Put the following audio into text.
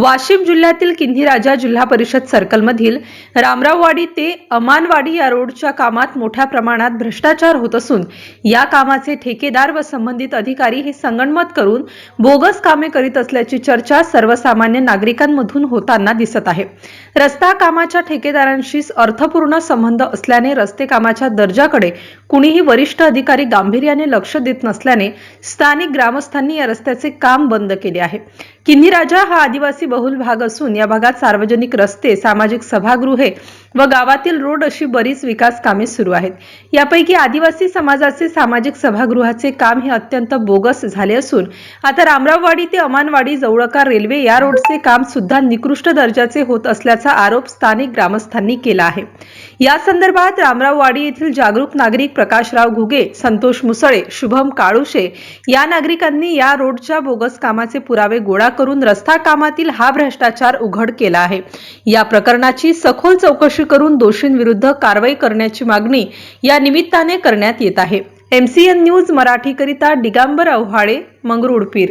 वाशिम जिल्ह्यातील किन्हीराजा जिल्हा परिषद सर्कलमधील रामराववाडी ते अमानवाडी या रोडच्या कामात मोठ्या प्रमाणात भ्रष्टाचार होत असून या कामाचे ठेकेदार व संबंधित अधिकारी हे संगणमत करून बोगस कामे करीत असल्याची चर्चा सर्वसामान्य नागरिकांमधून होताना दिसत आहे. रस्ता कामाच्या ठेकेदारांशी अर्थपूर्ण संबंध असल्याने रस्ते कामाच्या दर्जाकडे कुणीही वरिष्ठ अधिकारी गांभीर्याने लक्ष देत नसल्याने स्थानिक ग्रामस्थांनी या रस्त्याचे काम बंद केले आहे. किन्हीराजा हा आदिवासी बहुल भाग असून या भागात सार्वजनिक रस्ते सामाजिक सभागृहे व गावातील रोड अशी बरीच विकास कामे सुरू आहेत. यापैकी आदिवासी समाजाचे सामाजिक सभागृहाचे काम हे अत्यंत बोगस झाले असून आता रामराववाडी ते अमानवाडी जवळका रेल्वे या रोडचे काम सुद्धा निकृष्ट दर्जाचे होत असल्याचा आरोप स्थानिक ग्रामस्थांनी केला आहे. या संदर्भात रामराववाडी येथील जागरूक नागरिक प्रकाशराव घुगे संतोष मुसळे शुभम काळुशे या नागरिकांनी या रोडच्या बोगस कामाचे पुरावे गोळा करून रस्ता कामातील हा भ्रष्टाचार उघड केला आहे. या प्रकरणाची सखोल चौकशी करून दोषींविरुद्ध कारवाई करण्याची मागणी या निमित्ताने करण्यात येत आहे. एमसीएन न्यूज मराठीकरिता डिगांबर अव्हाळे मंगरुळपीर.